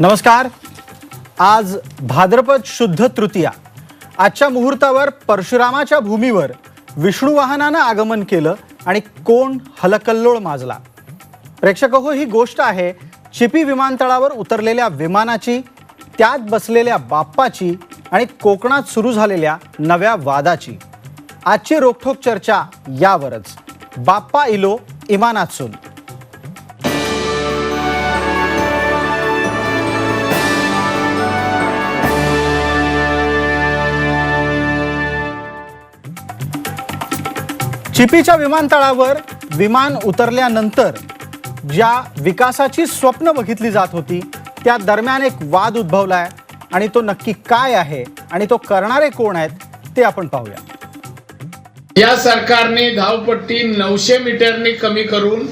नमस्कार. आज भाद्रपद शुद्ध तृतीया. आजच्या मुहूर्तावर परशुरामाच्या भूमीवर विष्णू वाहनानं आगमन केलं आणि कोण हलकल्लोळ माजला. प्रेक्षक हो ही गोष्ट आहे चिपी विमानतळावर उतरलेल्या विमानाची त्यात बसलेल्या बाप्पाची आणि कोकणात सुरू झालेल्या नव्या वादाची. आजची रोखोक चर्चा यावरच. बाप्पा इलो इमानातसून. चिपीच्या विमानतळावर विमान उतरल्यानंतर ज्या विकासाची स्वप्न बघितली जात होती त्या दरम्यान एक वाद उद्भवलाय आणि तो नक्की काय आहे आणि तो करणारे कोण आहेत ते आपण पाहूया. या सरकारने धावपट्टी नऊशे मीटरने कमी करून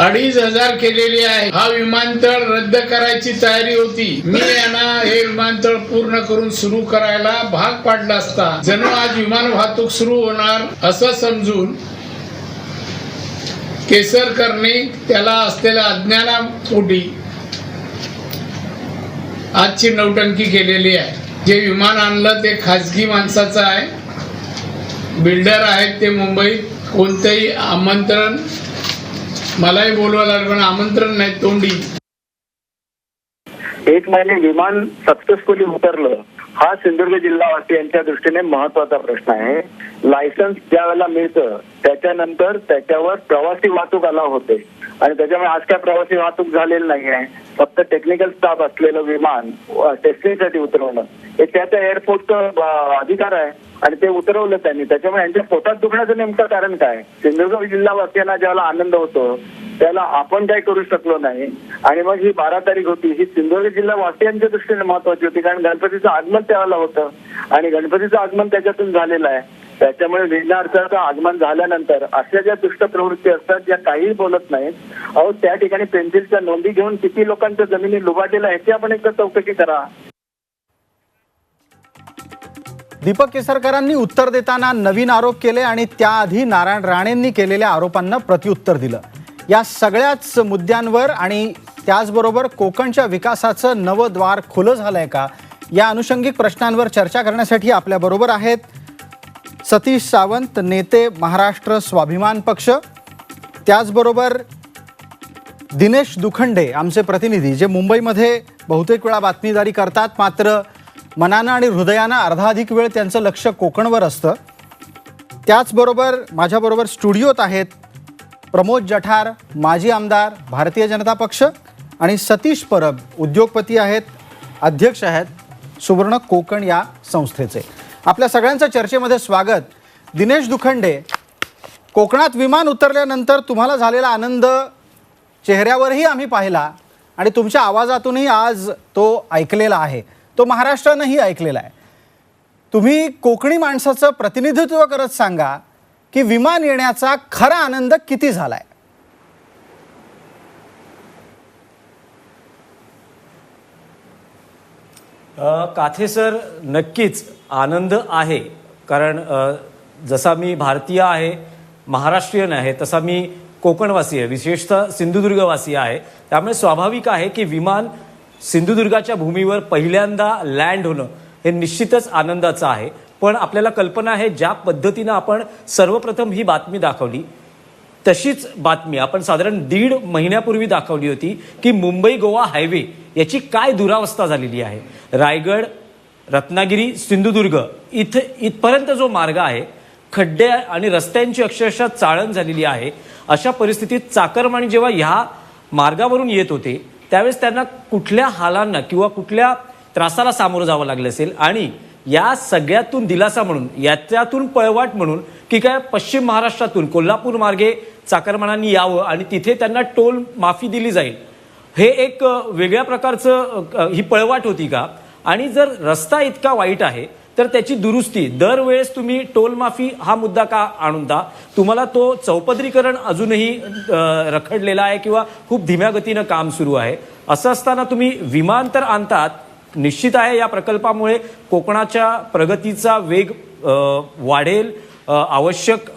अडीच हजार केलेली आहे. हा विमानतळ रद्द करायची तयारी होती. मी यांना हे विमानतळ पूर्ण करून सुरू करायला भाग पाडला असता. जणू आज विमान वाहतूक सुरू होणार असं समजून केसरकरने त्याला असलेल्या अज्ञानापोटी आजची नौटंकी केलेली आहे. जे विमान आणलं ते खाजगी माणसाचं आहे. बिल्डर आहेत ते मुंबईत. कोणतंही आमंत्रण मलाही बोलवायला लागलं पण आमंत्रण नाही तोंडी. एक महिने विमान सक्सेसफुली उतरलं हा सिंधुदुर्ग जिल्हावासियांच्या दृष्टीने महत्त्वाचा प्रश्न आहे. लायसन्स ज्या वेळेला मिळतं त्याच्यानंतर त्याच्यावर प्रवासी वाहतूक आला होते. आणि त्याच्यामुळे आज काय प्रवासी वाहतूक झालेली नाही आहे. फक्त टेक्निकल स्टाफ असलेलं विमान टेस्टिंगसाठी उतरवणं. हे त्या त्या अधिकार आहे. आणि ते उतरवलं त्यांनी. त्याच्यामुळे यांच्या पोटात दुखण्याचं नेमकं कारण काय? सिंधुदुर्ग जिल्हावासियांना ज्याला आनंद होतो त्याला आपण काय करू शकलो नाही. आणि मग ही बारा तारीख होती. ही सिंधुदुर्ग जिल्हा वासियांच्या दृष्टीने महत्वाची होती. कारण गणपतीचं आगमन त्याला होतं. आणि गणपतीचं आगमन त्याच्यातून झालेलं आहे. त्याच्यामुळे विघ्नार्थाचं आगमन झाल्यानंतर अशा ज्या दुष्ट प्रवृत्ती असतात ज्या काही बोलत नाहीत अहो त्या ठिकाणी पेन्सिलच्या नोंदी घेऊन किती लोकांच्या जमिनी लुबाडलेल्या ह्याची आपण एकदा चौकशी करा. दीपक केसरकरांनी उत्तर देताना नवीन आरोप केले आणि त्याआधी नारायण राणेंनी केलेल्या आरोपांना प्रत्युत्तर दिलं. या सगळ्याच मुद्द्यांवर आणि त्याचबरोबर कोकणच्या विकासाचं नवं द्वार खुलं झालंय का? या अनुषंगिक प्रश्नांवर चर्चा करण्यासाठी आपल्याबरोबर आहेत सतीश सावंत नेते महाराष्ट्र स्वाभिमान पक्ष त्याचबरोबर दिनेश दुखंडे आमचे प्रतिनिधी जे मुंबईमध्ये बहुतेक वेळा बातमीदारी करतात मात्र मनानं आणि हृदयानं अर्धाधिक वेळ त्यांचं लक्ष कोकणवर असतं. त्याचबरोबर माझ्याबरोबर स्टुडिओत आहेत प्रमोद जठार माजी आमदार भारतीय जनता पक्ष आणि सतीश परब उद्योगपती आहेत अध्यक्ष आहेत सुवर्ण कोकण या संस्थेचे. आपल्या सगळ्यांचं चर्चेमध्ये स्वागत. दिनेश दुखंडे कोकणात विमान उतरल्यानंतर तुम्हाला झालेला आनंद चेहऱ्यावरही आम्ही पाहिला आणि तुमच्या आवाजातूनही आज तो ऐकलेला आहे. तो महाराष्ट्रानंही ऐकलेला आहे. तुम्ही कोकणी माणसाचं प्रतिनिधित्व करत सांगा की विमान येण्याचा खरा आनंद किती झाला आहे काथे सर नक्कीच आनंद आहे. कारण जसा मी भारतीय आहे महाराष्ट्रीयन आहे तसा मी कोकणवासी आहे. विशेषतः सिंधुदुर्गवासी आहे. त्यामुळे स्वाभाविक आहे की विमान सिंधुदुर्गाच्या भूमीवर पहिल्यांदा लँड होणं हे निश्चितच आनंदाचं आहे. पण आपल्याला कल्पना आहे ज्या पद्धतीनं आपण सर्वप्रथम ही बातमी दाखवली तशीच बातमी आपण साधारण दीड महिन्यापूर्वी दाखवली होती की मुंबई गोवा हायवे याची काय दुरावस्था झालेली आहे? रायगड रत्नागिरी सिंधुदुर्ग इथे इथपर्यंत जो मार्ग आहे खड्डे आणि रस्त्यांची अक्षरशः चाळण झालेली आहे. अशा परिस्थितीत चाकरमानी जेव्हा ह्या मार्गावरून येत होते त्यावेळेस त्यांना कुठल्या हालांना किंवा कुठल्या त्रासाला सामोरं जावं लागलं असेल? आणि या सगळ्यातून दिलासा म्हणून याच्यातून पळवाट म्हणून की काय पश्चिम महाराष्ट्रातून कोल्हापूर मार्गे चाकरमानांनी यावं आणि तिथे त्यांना टोल माफी दिली जाईल? हे एक वेगळ्या प्रकारचं ही पळवाट होती का? आणि जर रस्ता इतका वाईट आहे तर त्याची दुरुस्ती दरवेळेस तुम्ही टोलमाफी हा मुद्दा का आणता तुम्हाला तो चौपदरीकरण अजूनही रखडलेला आहे किंवा खूप धीम्या गतीनं काम सुरू आहे. असं असताना तुम्ही विमान तर आणतात निश्चित आहे या प्रकल्पामुळे कोकणाच्या प्रगतीचा वेग वाढेल. आवश्यक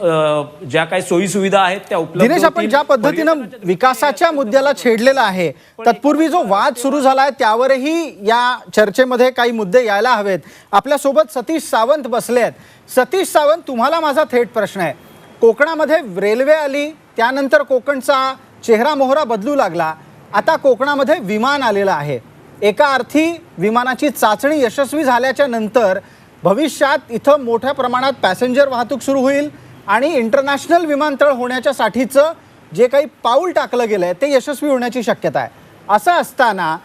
ज्या काही सोयी सुविधा आहेत त्या उपलब्ध दिनेश आपण. ज्या पद्धतीनं विकासाच्या मुद्द्याला छेडलेला आहे. तत्पूर्वी जो वाद सुरू झाला आहे त्यावरही या चर्चेमध्ये काही मुद्दे यायला हवेत. आपल्यासोबत सतीश सावंत बसले आहेत. सतीश सावंत तुम्हाला माझा थेट प्रश्न आहे. कोकणामध्ये रेल्वे आली त्यानंतर कोकणचा चेहरा मोहरा बदलू लागला. आता कोकणामध्ये विमान आलेलं आहे. एका अर्थी विमानाची चाचणी यशस्वी झाल्याच्यानंतर भविष्यात इथं मोठ्या प्रमाणात पॅसेंजर वाहतूक सुरू होईल आणि इंटरनॅशनल विमानतळ होण्याच्यासाठीचं जे काही पाऊल टाकलं गेलं आहे ते यशस्वी होण्याची शक्यता आहे. असं असताना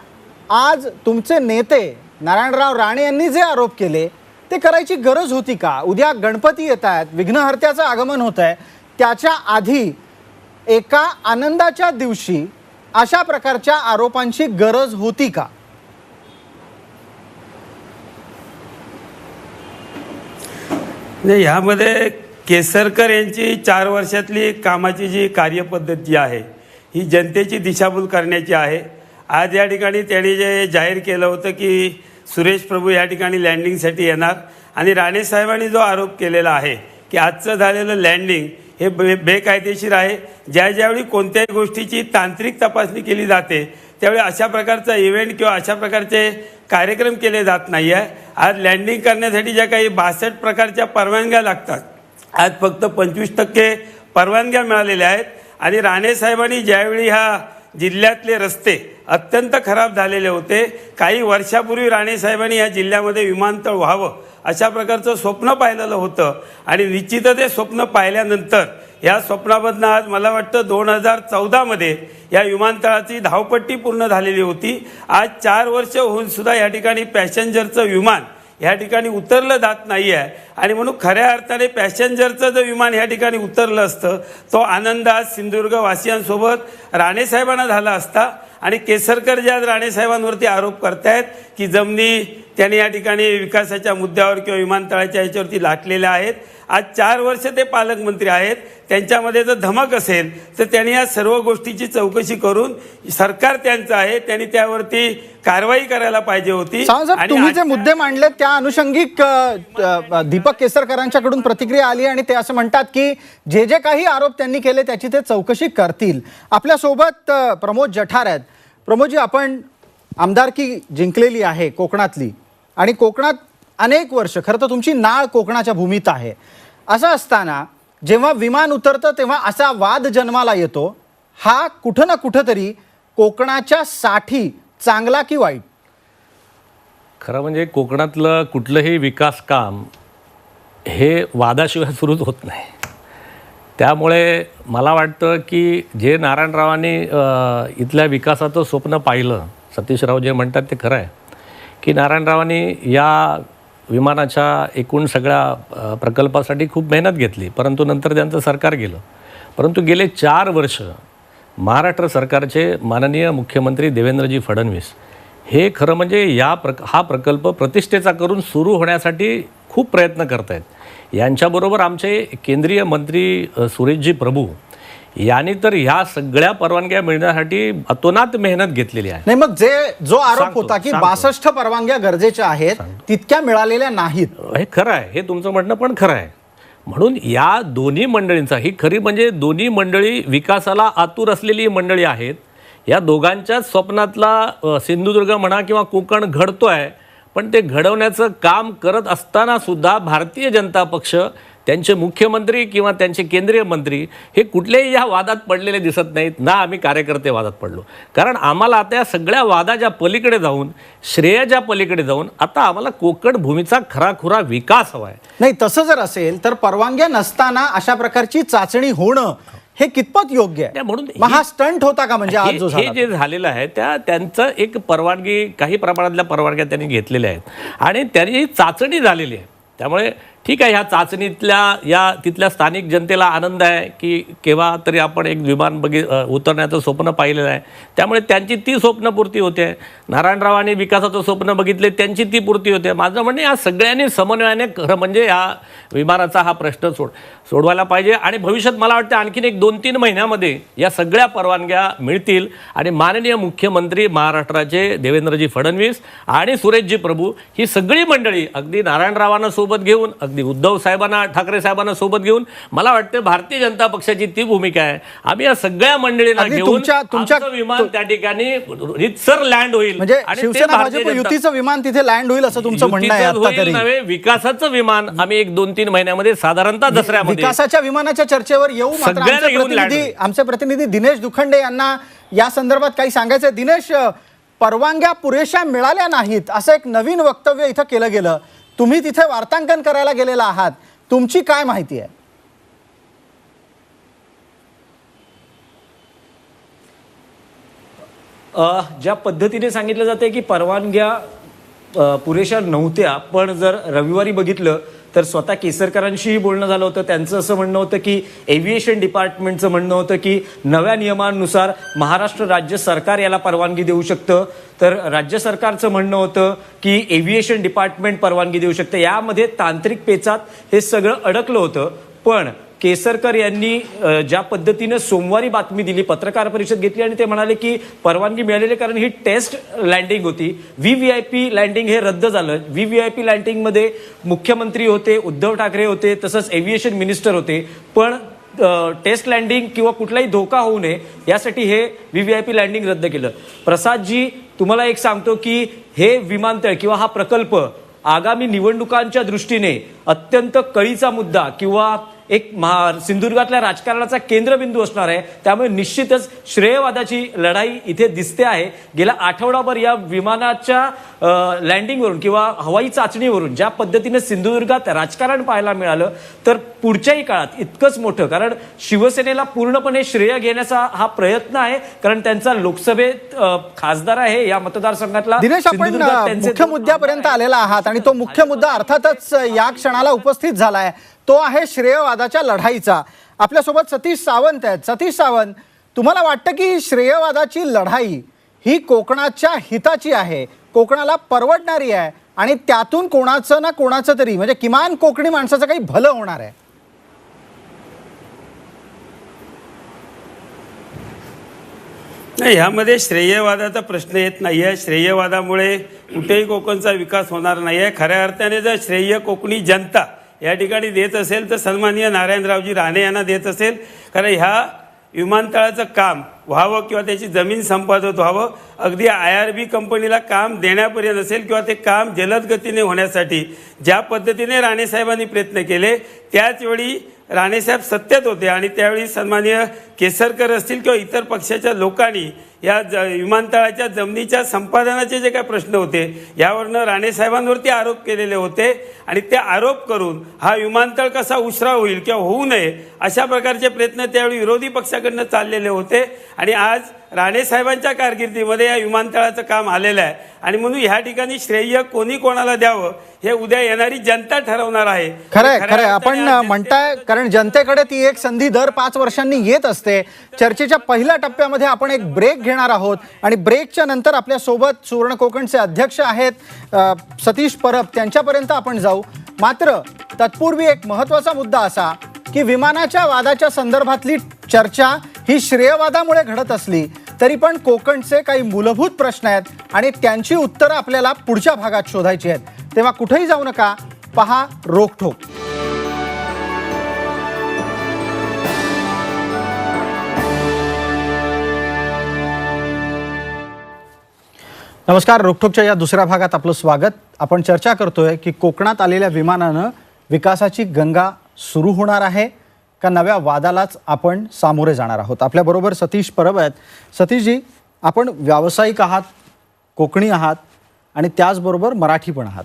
आज तुमचे नेते नारायणराव राणे यांनी जे आरोप केले ते करायची गरज होती का? उद्या गणपती येत आहेत विघ्नहर्त्याचं आगमन होत आहे त्याच्या आधी एका आनंदाच्या दिवशी अशा प्रकारच्या आरोपांची गरज होती का? म्हणजे ह्यामध्ये केसरकर यांची चार वर्षातली कामाची जी कार्यपद्धती आहे ही जनतेची दिशाभूल करण्याची आहे. आज या ठिकाणी त्यांनी जे जाहीर केलं होतं की सुरेश प्रभू या ठिकाणी लँडिंगसाठी येणार आणि राणेसाहेबांनी जो आरोप केलेला आहे की आजचं झालेलं लँडिंग हे बे बेकायदेशीर आहे. ज्या ज्यावेळी कोणत्याही गोष्टीची तांत्रिक तपासणी केली जाते त्यावेळी अशा प्रकारचा इव्हेंट किंवा अशा प्रकारचे कार्यक्रम केले जात नाही आहे आज लँडिंग करण्यासाठी ज्या काही बासष्ट प्रकारच्या परवानग्या लागतात आज फक्त पंचवीस टक्के परवानग्या मिळालेल्या आहेत. आणि राणे साहेबांनी ज्यावेळी ह्या जिल्ह्यातले रस्ते अत्यंत खराब झालेले होते काही वर्षापूर्वी राणे साहेबांनी या जिल्ह्यामध्ये विमानतळ व्हावं अशा प्रकारचं स्वप्न पाहिलेलं होतं. आणि निश्चितच ते स्वप्न पाहिल्यानंतर या स्वप्नामधनं आज मला वाटतं दोन हजार चौदामध्ये या विमानतळाची धावपट्टी पूर्ण झालेली होती. आज चार वर्ष होऊन सुद्धा या ठिकाणी पॅसेंजरचं विमान या ठिकाणी उतरलं जात नाही आहे. आणि म्हणून खऱ्या अर्थाने पॅसेंजरचं जर विमान या ठिकाणी उतरलं असतं तो आनंद आज सिंधुदुर्ग वासियांसोबत राणेसाहेबांना झाला असता. आणि केसरकर जे आज राणेसाहेबांवरती आरोप करतायत की जमिनी त्यांनी या ठिकाणी विकासाच्या मुद्द्यावर किंवा विमानतळाच्या याच्यावरती लाटलेल्या आहेत. आज चार वर्ष ते पालकमंत्री आहेत. त्यांच्यामध्ये जर धमक असेल तर त्यांनी या सर्व गोष्टीची चौकशी करून सरकार त्यांचं आहे त्यांनी त्यावरती कारवाई करायला पाहिजे होती. तुम्ही जे मुद्दे मांडले त्या अनुषंगिक दीपक केसरकरांच्याकडून प्रतिक्रिया आली आणि ते असं म्हणतात की जे जे काही आरोप त्यांनी केले त्याची ते चौकशी करतील. आपल्यासोबत प्रमोद जठार आहेत. प्रमोदजी आपण आमदारकी जिंकलेली आहे कोकणातली. आणि कोकणात अनेक वर्ष खरं तर तुमची नाळ कोकणाच्या भूमीत आहे. असं असताना जेव्हा विमान उतरतं तेव्हा असा वाद जन्माला येतो हा कुठं ना कुठं तरी कोकणाच्या साठी चांगला की वाईट? खरं म्हणजे कोकणातलं कुठलंही विकास काम हे वादाशिवाय सुरूच होत नाही. त्यामुळे मला वाटतं की जे नारायणरावांनी इथल्या विकासाचं स्वप्न पाहिलं सतीशराव जे म्हणतात ते खरं आहे की नारायणरावांनी या विमानाच्या एकूण सगळ्या प्रकल्पासाठी खूप मेहनत घेतली परंतु नंतर त्यांचं सरकार गेलं. परंतु गेले चार वर्ष महाराष्ट्र सरकारचे माननीय मुख्यमंत्री देवेंद्रजी फडणवीस हे खरं म्हणजे या प्रक हा प्रकल्प प्रतिष्ठेचा करून सुरू होण्यासाठी खूप प्रयत्न करत आहेत यांच्याबरोबर आमचे केंद्रीय मंत्री सुरेशजी प्रभू यांनी तर ह्या सगळ्या परवानग्या मिळण्यासाठी अतोनात मेहनत घेतलेली आहे. नाही मग जे जो आरोप होता की. बासष्ट परवानग्या गरजेच्या आहेत तितक्या मिळालेल्या नाहीत. हे खरं आहे हे तुमचं म्हणणं पण खरं आहे. म्हणून या दोन्ही मंडळींचा ही खरी म्हणजे दोन्ही मंडळी विकासाला आतुर असलेली मंडळी आहेत. या दोघांच्याच स्वप्नातला सिंधुदुर्ग म्हणा किंवा कोकण घडतोय पण ते घडवण्याचं काम करत असताना सुद्धा भारतीय जनता पक्ष त्यांचे मुख्यमंत्री किंवा त्यांचे केंद्रीय मंत्री हे कुठल्याही या वादात पडलेले दिसत नाहीत. ना आम्ही कार्यकर्ते वादात पडलो. कारण आम्हाला आता या सगळ्या वादाच्या पलीकडे जाऊन श्रेयाच्या पलीकडे जाऊन आता आम्हाला कोकण भूमीचा खराखुरा विकास हवा आहे. नाही तसं जर असेल तर परवानग्या नसताना अशा प्रकारची चाचणी होणं हे कितपत योग्य आहे? म्हणून हा स्टंट होता का म्हणजे आज हे जो हे झाला जे झालेलं आहे त्या त्यांचं एक परवानगी काही प्रमाणातल्या परवानग्या त्यांनी घेतलेल्या आहेत. आणि त्यांनी चाचणी झालेली आहे. त्यामुळे ठीक आहे ह्या चाचणीतल्या या तिथल्या स्थानिक जनतेला आनंद आहे की केव्हा तरी आपण एक विमान बघि उतरण्याचं स्वप्न पाहिलेलं आहे. त्यामुळे त्यांची ती स्वप्नपूर्ती होते. नारायणरावांनी विकासाचं स्वप्न बघितले त्यांची ती पूर्ती होते. माझं म्हणणं या सगळ्यांनी समन्वयाने खरं म्हणजे या विमानाचा हा प्रश्न सोड सोडवायला पाहिजे. आणि भविष्यात मला वाटतं आणखीन एक दोन तीन महिन्यामध्ये या सगळ्या परवानग्या मिळतील. आणि माननीय मुख्यमंत्री महाराष्ट्राचे देवेंद्रजी फडणवीस आणि सुरेशजी प्रभू ही सगळी मंडळी अगदी नारायणरावांना सोबत घेऊन अगदी उद्धव साहेबांना ठाकरे साहेबांना सोबत घेऊन मला वाटतं भारतीय जनता पक्षाची ती भूमिका आहे. आम्ही या सगळ्या मंडळींना घेऊन तुमच्या- विमान त्या ठिकाणी रितसर लँड होईल. म्हणजे युतीचं विमान तिथे लँड होईल असं तुमचं म्हणणं आहे नव्हे, विकासाचं विमान आम्ही एक दोन तीन महिन्यामध्ये साधारणतः दसऱ्यामध्ये विकासाच्या विमानाच्या चर्चेवर येऊ आमचे प्रतिनिधी लँड आमचे प्रतिनिधी दिनेश दुखंडे यांना या संदर्भात काही सांगायचं. दिनेश परवानग्या पुरेशा मिळाल्या नाहीत असं एक नवीन वक्तव्य इथं केलं गेलं. तुम्ही तिथे वार्तांकन करायला गेलेला आहात. तुमची काय माहिती आहे? ज्या पद्धतीने सांगितलं जाते की परवानग्या पुरेशा नव्हत्या पण जर रविवारी बघितलं तर स्वतः केसरकरांशीही बोलणं झालं होतं. त्यांचं असं म्हणणं होतं की एव्हिएशन डिपार्टमेंटचं म्हणणं होतं की नव्या नियमांनुसार महाराष्ट्र राज्य सरकार याला परवानगी देऊ शकतं. तर राज्य सरकारचं म्हणणं होतं की एव्हिएशन डिपार्टमेंट परवानगी देऊ शकतं. यामध्ये तांत्रिक पेचात हे सगळं अडकलं होतं. पण केसरकर यांनी ज्या पद्धतीनं सोमवारी बातमी दिली पत्रकार परिषद घेतली आणि ते म्हणाले की परवानगी मिळालेली कारण ही टेस्ट लँडिंग होती. V V I P landing हे रद्द झालं. व्ही व्ही आय पी लँडिंगमध्ये मुख्यमंत्री होते उद्धव ठाकरे होते तसंच एव्हिएशन मिनिस्टर होते. पण टेस्ट लँडिंग किंवा कुठलाही धोका होऊ नये यासाठी हे V V I P landing रद्द केलं. प्रसादजी तुम्हाला एक सांगतो की हे विमानतळ किंवा हा प्रकल्प आगामी निवडणुकांच्या दृष्टीने अत्यंत कळीचा मुद्दा किंवा एक महा सिंधुदुर्गातल्या राजकारणाचा केंद्रबिंदू असणार आहे. त्यामुळे निश्चितच श्रेयवादाची लढाई इथे दिसते आहे. गेल्या आठवडाभर या विमानाच्या लँडिंगवरून किंवा हवाई चाचणीवरून ज्या पद्धतीने सिंधुदुर्गात राजकारण पाहायला मिळालं तर पुढच्याही काळात इतकंच मोठं. कारण शिवसेनेला पूर्णपणे श्रेय घेण्याचा हा प्रयत्न आहे. कारण त्यांचा लोकसभेत खासदार आहे या मतदारसंघातला दिनेश आपण मुख्य मुद्द्यापर्यंत. आलेला आहात आणि तो मुख्य मुद्दा अर्थातच या क्षणाला उपस्थित झालाय. तो आहे श्रेयवादाच्या लढाईचा. आपल्यासोबत सतीश सावंत आहेत. सतीश सावंत तुम्हाला वाटतं की श्रेयवादाची लढाई ही कोकणाच्या हिताची आहे? कोकणाला परवडणारी आहे? आणि त्यातून कोणाचं ना कोणाचं तरी म्हणजे किमान कोकणी माणसाचं काही भलं होणार आहे? नाही ह्यामध्ये श्रेयवादाचा प्रश्न येत नाही आहे श्रेयवादामुळे कुठेही कोकणचा विकास होणार नाही आहे खऱ्या अर्थाने जर श्रेय कोकणी जनता या ठिकाणी देत असेल तर सन्माननीय नारायणरावजी राणे यांना देत असेल. कारण ह्या विमानतळाचं काम व्हावं किंवा त्याची जमीन संपादत व्हावं अगदी आय आर बी कंपनीला काम देण्यापर्यंत असेल किंवा ते काम जलद गतीने होण्यासाठी ज्या पद्धतीने राणेसाहेबांनी प्रयत्न केले त्याचवेळी राणेसाहेब सत्तेत होते आणि त्यावेळी सन्माननीय केसरकर असतील किंवा इतर पक्षाच्या लोकांनी या ज विमानतळाच्या जमिनीच्या संपादनाचे जे काही प्रश्न होते यावरनं राणेसाहेबांवरती आरोप केलेले होते आणि ते आरोप करून हा विमानतळ कसा उशरा होईल किंवा होऊ नये अशा प्रकारचे प्रयत्न त्यावेळी विरोधी पक्षाकडनं चाललेले होते. आणि आज राणेसाहेबांच्या कारकिर्दीमध्ये या विमानतळाचं काम आलेलं आहे. आणि म्हणून ह्या ठिकाणी श्रेय कोणी कोणाला द्यावं हे उद्या येणारी जनता ठरवणार आहे. खरंय खरंय. आपण म्हणताय कारण जनतेकडे ती एक संधी दर पाच वर्षांनी येत असते. चर्चेच्या पहिल्या टप्प्यामध्ये आपण एक ब्रेक घेणार आहोत. आणि ब्रेकच्या नंतर आपल्यासोबत सुवर्ण कोकणचे अध्यक्ष आहेत सतीश परब. त्यांच्यापर्यंत आपण जाऊ. मात्र तत्पूर्वी एक महत्त्वाचा मुद्दा असा की विमानाच्या वादाच्या संदर्भातली चर्चा ही श्रेयवादामुळे घडत असली. तरी पण कोकणचे काही मूलभूत प्रश्न आहेत आणि त्यांची उत्तरं आपल्याला पुढच्या भागात शोधायची आहेत. तेव्हा कुठेही जाऊ नका पहा रोखठोक. नमस्कार रोखोकच्या या दुसऱ्या भागात आपलं स्वागत. आपण चर्चा करतोय की कोकणात आलेल्या विमानानं विकासाची गंगा सुरू होणार आहे. का नव्या वादालाच आपण सामोरे जाणार आहोत? आपल्याबरोबर सतीश परब आहेत. सतीशजी आपण व्यावसायिक आहात कोकणी आहात आणि त्याचबरोबर मराठी पण आहात.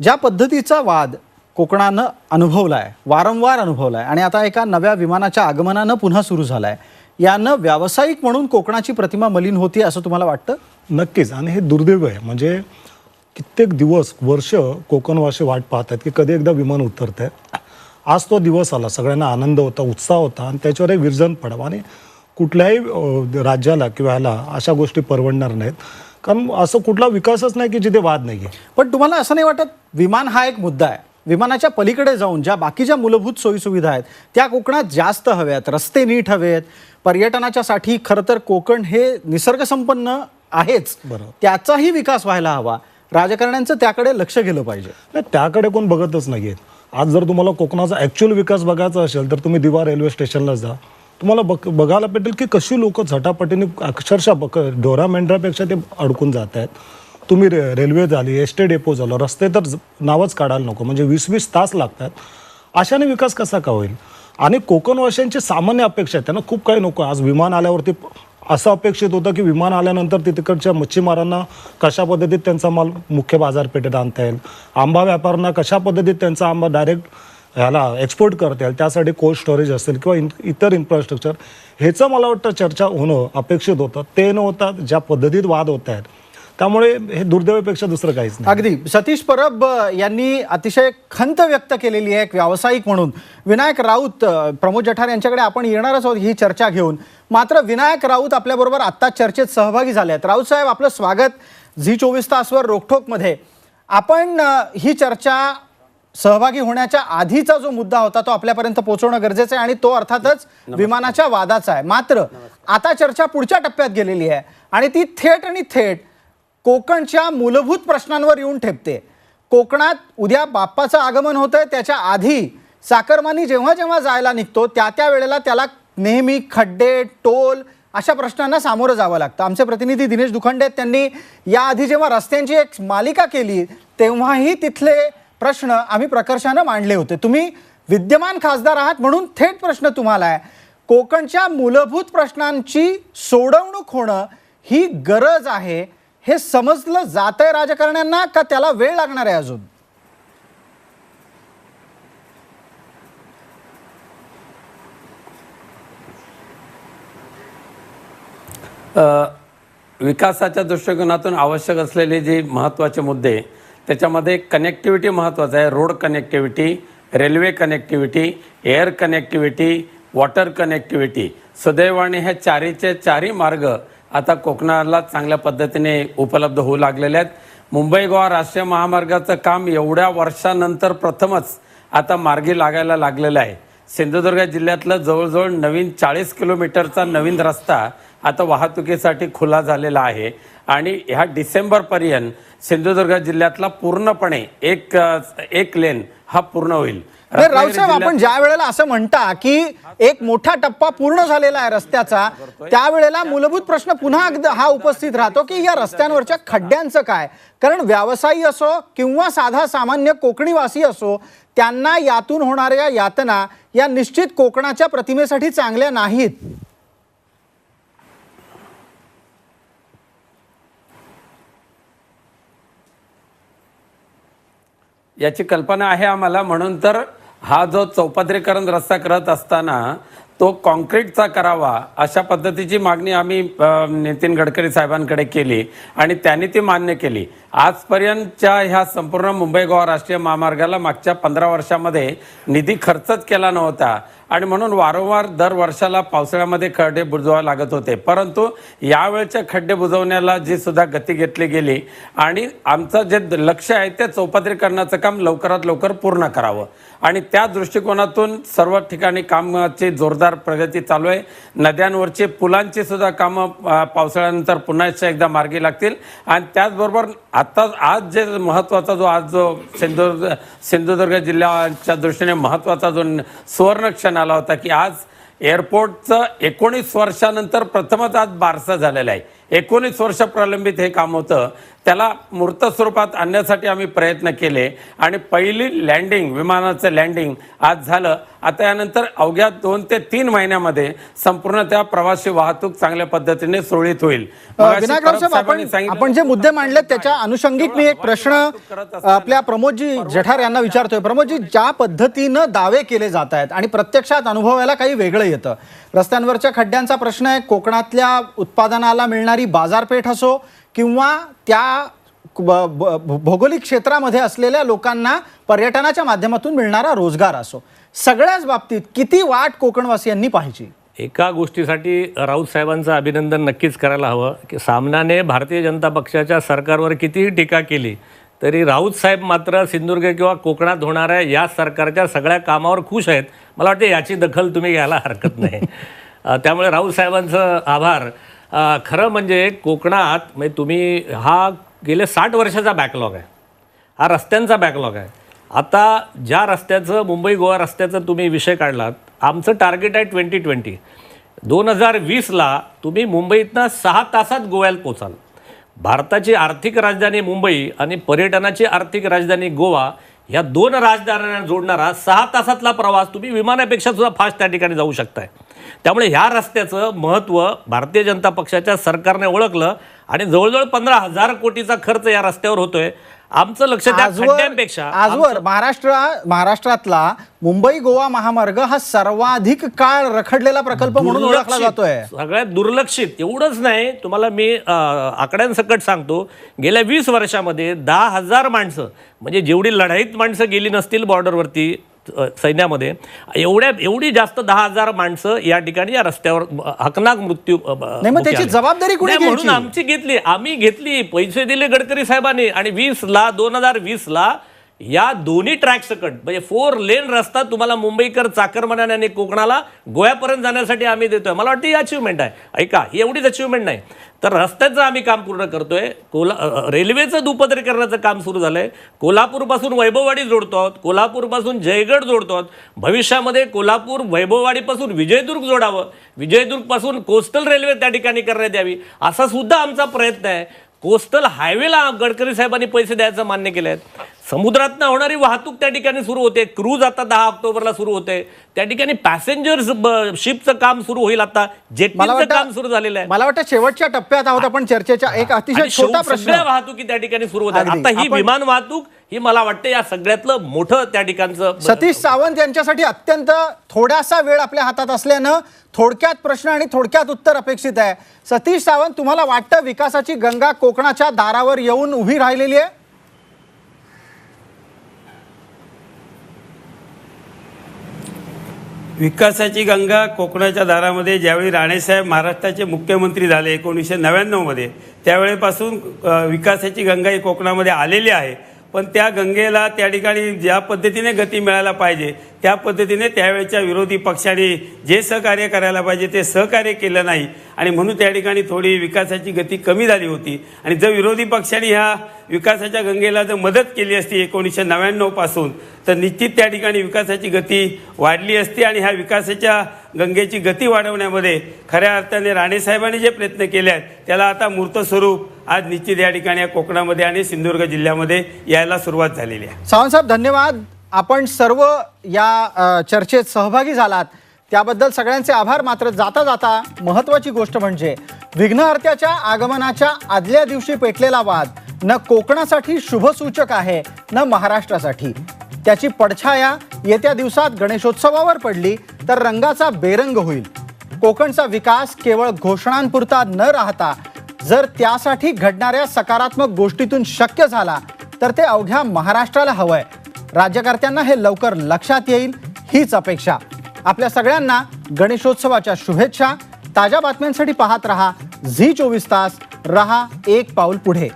ज्या पद्धतीचा वाद कोकणानं अनुभवला आहे वारंवार अनुभवला आहे आणि आता एका नव्या विमानाच्या आगमनानं पुन्हा सुरू झाला आहे यानं व्यावसायिक म्हणून कोकणाची प्रतिमा मलिन होती असं तुम्हाला वाटतं? नक्कीच. आणि हे दुर्दैव आहे. म्हणजे कित्येक दिवस वर्ष कोकणवासी वाट पाहत आहेत की कधी एकदा विमान उतरत आहे आज तो दिवस आला. सगळ्यांना आनंद होता उत्साह होता आणि त्याच्यावर एक विरजन पडावं. आणि कुठल्याही राज्याला किंवा ह्याला अशा गोष्टी परवडणार नाहीत. कारण असं कुठला विकासच नाही की जिथे वाद नाही आहे पण तुम्हाला असं नाही वाटत? विमान हा एक मुद्दा आहे. विमानाच्या पलीकडे जाऊन ज्या बाकीच्या मूलभूत सोयीसुविधा आहेत त्या कोकणात जास्त हव्यात रस्ते नीट हवेत पर्यटनाच्या साठी खरं तर कोकण हे निसर्गसंपन्न आहेच. बरोबर. त्याचाही विकास व्हायला हवा. राजकारण्यांचं त्याकडे लक्ष गेलं पाहिजे. त्याकडे कोण बघतच नाही आहेत आज जर तुम्हाला कोकणाचा ॲक्च्युअल विकास बघायचा असेल तर तुम्ही दिवा रेल्वे स्टेशनला जा. तुम्हाला बघ बघायला भेटेल की कशी लोक झटापटीने अक्षरशः बक ढोरा मेंढरापेक्षा ते अडकून जात आहेत तुम्ही रे रेल्वे झाली एस टी डेपो झालं रस्ते तर नावच काढायला नको म्हणजे वीस वीस तास लागतात. अशाने विकास कसा का होईल? आणि कोकणवासियांची सामान्य अपेक्षा आहे त्यांना खूप काही नको. आज विमान आल्यावरती असं अपेक्षित होतं की विमान आल्यानंतर तिकडच्या मच्छीमारांना कशा पद्धतीत त्यांचा माल मुख्य बाजारपेठेत आणता येईल? आंबा व्यापाऱ्यांना कशा पद्धतीत त्यांचा आंबा डायरेक्ट ह्याला एक्सपोर्ट करता येईल? त्यासाठी कोल्ड स्टोरेज असेल किंवा इन इतर इन्फ्रास्ट्रक्चर ह्याचं मला वाटतं चर्चा होणं अपेक्षित होतं. ते न होता ज्या पद्धतीत वाद होत आहेत त्यामुळे हे दुर्दैवापेक्षा दुसरं काहीच नाही. अगदी. सतीश परब यांनी अतिशय खंत व्यक्त केलेली आहे एक व्यावसायिक म्हणून. विनायक राऊत प्रमोद जठार यांच्याकडे आपण येणारच आहोत ही चर्चा घेऊन. मात्र विनायक राऊत आपल्याबरोबर आत्ता चर्चेत सहभागी झाले आहेत राऊत साहेब आपलं स्वागत झी चोवीस तासवर रोखठोकमध्ये. आपण ही चर्चा सहभागी होण्याच्या आधीचा जो मुद्दा होता तो आपल्यापर्यंत पोहोचवणं गरजेचं आहे आणि तो अर्थातच विमानाच्या वादाचा आहे. मात्र आता चर्चा पुढच्या टप्प्यात गेलेली आहे आणि ती थेट आणि थेट कोकणच्या मूलभूत प्रश्नांवर येऊन ठेपते. कोकणात उद्या बाप्पाचं आगमन होतंय त्याच्या आधी चाकरमानी जेव्हा जेव्हा जायला निघतो त्या त्या वेळेला त्याला नेहमी खड्डे टोल अशा प्रश्नांना सामोरं जावं लागतं. आमचे प्रतिनिधी दिनेश दुखंडे आहेत, त्यांनी याआधी जेव्हा रस्त्यांची एक मालिका केली तेव्हाही तिथले प्रश्न आम्ही प्रकर्षानं मांडले होते. तुम्ही विद्यमान खासदार आहात म्हणून थेट प्रश्न तुम्हाला आहे. कोकणच्या मूलभूत प्रश्नांची सोडवणूक होणं ही गरज आहे. हे समजलं जात आहे राजकारण्यांना का त्याला वेळ लागणार आहे अजून? विकासाच्या दृष्टिकोनातून आवश्यक असलेले जे महत्त्वाचे मुद्दे त्याच्यामध्ये कनेक्टिव्हिटी महत्त्वाचं आहे. Road connectivity railway connectivity air connectivity water connectivity सुदैवाने ह्या चारीचे चारी मार्ग आता कोकणाला चांगल्या पद्धतीने उपलब्ध होऊ लागलेले आहेत. मुंबई गोवा राष्ट्रीय महामार्गाचं काम एवढ्या वर्षानंतर प्रथमच आता मार्गी लागायला लागलेलं आहे. सिंधुदुर्ग जिल्ह्यातलं जवळजवळ नवीन चाळीस किलोमीटरचा नवीन रस्ता आता वाहतुकीसाठी खुला झालेला आहे. आणि ह्या डिसेंबरपर्यंत सिंधुदुर्ग जिल्ह्यातला पूर्णपणे एक एक लेन हा पूर्ण होईल. रावसाहेब आपण ज्या वेळेला असं म्हणता की एक मोठा टप्पा पूर्ण झालेला आहे रस्त्याचा त्यावेळेला मूलभूत प्रश्न पुन्हा हा उपस्थित राहतो की या रस्त्यांवरच्या खड्ड्यांचं काय? कारण व्यावसायी असो किंवा साधा सामान्य कोकणीवासी असो त्यांना यातून होणाऱ्या यातना या निश्चित कोकणाच्या प्रतिमेसाठी चांगल्या नाहीत. याची कल्पना आहे आम्हाला म्हणून तर हा जो चौपदरीकरण रस्ता करत असताना तो कॉन्क्रीटचा करावा अशा पद्धतीची मागणी आम्ही नितीन गडकरी साहेबांकडे केली आणि त्यांनी ती मान्य केली. आजपर्यंतच्या ह्या संपूर्ण मुंबई गोवा राष्ट्रीय महामार्गाला मागच्या पंधरा वर्षामध्ये निधी खर्चच केला नव्हता. आणि म्हणून वारंवार दर वर्षाला पावसाळ्यामध्ये खड्डे बुजवावे लागत होते. परंतु यावेळच्या खड्डे बुजवण्याला जी सुद्धा गती घेतली गेली आणि आमचं जे लक्ष आहे ते चौपदरीकरणाचं काम लवकरात लवकर पूर्ण करावं. आणि त्या दृष्टिकोनातून सर्व ठिकाणी कामाची जोरदार प्रगती चालू आहे. नद्यांवरची पुलांची सुद्धा कामं पावसाळ्यानंतर पुन्हा एकदा मार्गी लागतील. आणि त्याचबरोबर आता आज जे महत्त्वाचा जो आज जो सिंधुदुर्ग सिंधुदुर्ग जिल्ह्याच्या दृष्टीने महत्त्वाचा जो सुवर्णक्षण सुवर्ण क्षण आला होता की आज एअरपोर्टचं एकोणीस वर्षानंतर प्रथमच आज बारसा झालेला आहे. एकोणीस वर्ष प्रलंबित हे काम होतं. त्याला मूर्त स्वरूपात आणण्यासाठी आम्ही प्रयत्न केले. आणि पहिली लँडिंग विमानाचं लँडिंग आज झालं. आता यानंतर अवघ्या दोन ते तीन महिन्यामध्ये संपूर्ण त्या प्रवासी वाहतूक चांगल्या पद्धतीने सुरळीत होईल. आपण जे मुद्दे मांडले त्याच्या अनुषंगिक मी एक प्रश्न आपल्या प्रमोदजी जठार यांना विचारतोय. प्रमोदजी ज्या पद्धतीनं दावे केले जात आहेत आणि प्रत्यक्षात अनुभवायला काही वेगळं येतं? रस्त्यांवरच्या खड्ड्यांचा प्रश्न आहे कोकणातल्या उत्पादनाला मिळणारी बाजारपेठ असो किंवा त्या भौगोलिक क्षेत्रामध्ये असलेल्या लोकांना पर्यटनाच्या माध्यमातून मिळणारा रोजगार असो. सगळ्याच बाबतीत किती वाट कोकणवासियांनी पाहिजे एका गोष्टीसाठी राऊत साहेबांचं अभिनंदन नक्कीच करायला हवं की सामनाने भारतीय जनता पक्षाच्या सरकारवर कितीही टीका केली तरी राऊत साहेब मात्र सिंधुदुर्ग किंवा कोकणात होणाऱ्या या सरकारच्या सगळ्या कामावर खुश आहेत. मला वाटते याची दखल तुम्ही घ्यायला हरकत नाही. त्यामुळे राऊत साहेबांचं आभार. खरं म्हणजे कोकणात म्हणजे तुम्ही हा गेल्या साठ वर्षाचा बॅकलॉग आहे. हा रस्त्यांचा बॅकलॉग आहे. आता ज्या रस्त्याचं मुंबई गोवा रस्त्याचं तुम्ही विषय काढलात आमचं टार्गेट आहे ट्वेंटी ट्वेंटी दोन हजार वीसला तुम्ही मुंबईतनं सहा तासात गोव्याला पोचाल. भारताची आर्थिक राजधानी मुंबई आणि पर्यटनाची आर्थिक राजधानी गोवा ह्या दोन राजधान्यांना जोडणारा सहा तासातला प्रवास तुम्ही विमानापेक्षा सुद्धा फास्ट त्या ठिकाणी जाऊ शकताय. त्यामुळे ह्या रस्त्याचं महत्त्व भारतीय जनता पक्षाच्या सरकारने ओळखलं आणि जवळजवळ पंधरा हजार कोटीचा खर्च या रस्त्यावर होतोय. आमचं लक्ष त्या आजवर खड्ड्यांपेक्षा आजवर महाराष्ट्र महाराष्ट्रातला मुंबई गोवा महामार्ग हा सर्वाधिक काळ रखडलेला प्रकल्प म्हणून ओळखला जातोय. सगळ्यात दुर्लक्षित. एवढंच नाही तुम्हाला मी आकड्यांसकट सांगतो. गेल्या वीस वर्षामध्ये दहा हजार माणसं म्हणजे जेवढी लढाईत माणसं गेली नसतील बॉर्डरवरती सैन्यामध्ये एवढ्या एवढी जास्त दहा हजार माणसं या ठिकाणी या रस्त्यावर हकनाक मृत्यू त्याची. जबाबदारी म्हणून? आमची घेतली आम्ही घेतली पैसे दिले गडकरी साहेबांनी आणि वीस ला दोन हजार वीस ला या दोन्ही ट्रॅक सकट म्हणजे फोर लेन रस्ता तुम्हाला मुंबईकर चाकरमान्याने आणि कोकणाला गोव्यापर्यंत जाण्यासाठी आम्ही देतोय. मला वाटतं ही अचिव्हमेंट आहे. ऐका ही एवढीच अचिव्हमेंट नाही. तर रस्त्याचं आम्ही काम पूर्ण करतोय. कोला रेल्वेचं दुपदरीकरणाचं काम सुरू झालंय. कोल्हापूरपासून वैभववाडी जोडतो आहोत कोल्हापूरपासून जयगड जोडतो आहोत भविष्यामध्ये कोल्हापूर वैभववाडीपासून विजयदुर्ग जोडावं. विजयदुर्गपासून कोस्टल रेल्वे त्या ठिकाणी करण्यात यावी. असा सुद्धा आमचा प्रयत्न आहे. कोस्टल हायवेला गडकरी साहेबांनी पैसे द्यायचं मान्य केलं आहे समुद्रातनं होणारी वाहतूक त्या ठिकाणी सुरू होते. क्रूज आता दहा ऑक्टोबरला सुरू होते. त्या ठिकाणी पॅसेंजर्स शिपचं काम सुरू होईल आता. जेटीचं काम सुरू झालेलं आहे. मला वाटतं शेवटच्या टप्प्यात आहोत आपण चर्चेच्या एक अतिशय छोटा प्रश्न. वाहतुकी त्या ठिकाणी सुरू होतात. आता ही विमान वाहतूक ही मला वाटतं या सगळ्यातलं मोठं त्या ठिकाणचं सतीश सावंत यांच्यासाठी अत्यंत थोडासा वेळ आपल्या हातात असल्यानं थोडक्यात प्रश्न आणि थोडक्यात उत्तर अपेक्षित आहे. सतीश सावंत तुम्हाला वाटतं विकासाची गंगा कोकणाच्या दारावर येऊन उभी राहिलेली आहे? विकासाची गंगा कोकणाच्या दारामध्ये ज्यावेळी राणेसाहेब महाराष्ट्राचे मुख्यमंत्री झाले एकोणीसशे नव्याण्णवमध्ये त्यावेळेपासून विकासाची गंगा ही कोकणामध्ये आलेली आहे. पण त्या गंगेला त्या ठिकाणी ज्या पद्धतीने गती मिळायला पाहिजे त्या पद्धतीने त्यावेळच्या विरोधी पक्षाने जे सहकार्य करायला पाहिजे ते सहकार्य केलं नाही. आणि म्हणून त्या ठिकाणी थोडी विकासाची गती कमी झाली होती. आणि जर विरोधी पक्षाने ह्या विकासाच्या गंगेला जर मदत केली असती एकोणीसशे नव्याण्णवपासून तर निश्चित त्या ठिकाणी विकासाची गती वाढली असती आणि ह्या विकासाच्या गंगेची गती वाढवण्यामध्ये खऱ्या अर्थाने राणेसाहेबांनी जे प्रयत्न केले आहेत त्याला आता मूर्त स्वरूप आज निश्चित या ठिकाणी या कोकणामध्ये आणि सिंधुदुर्ग जिल्ह्यामध्ये यायला सुरुवात झालेली आहे. सावंत साहेब धन्यवाद. आपण सर्व या चर्चेत सहभागी झालात. त्याबद्दल सगळ्यांचे आभार. मात्र जाता जाता महत्त्वाची गोष्ट म्हणजे विघ्नहर्त्याच्या आगमनाच्या आदल्या दिवशी पेटलेला वाद न कोकणासाठी शुभसूचक आहे न महाराष्ट्रासाठी. त्याची पडछाया येत्या दिवसात गणेशोत्सवावर पडली तर रंगाचा बेरंग होईल. कोकणचा विकास केवळ घोषणांपुरता न राहता जर त्यासाठी घडणाऱ्या सकारात्मक गोष्टीतून शक्य झाला तर ते अवघ्या महाराष्ट्राला हवंय. राज्यकर्त्यांना हे लवकर लक्षात येईल हीच अपेक्षा. आपल्या सगळ्यांना गणेशोत्सवाच्या शुभेच्छा. ताज्या बातम्यांसाठी पाहत रहा झी चोवीस तास. रहा एक पाऊल पुढे.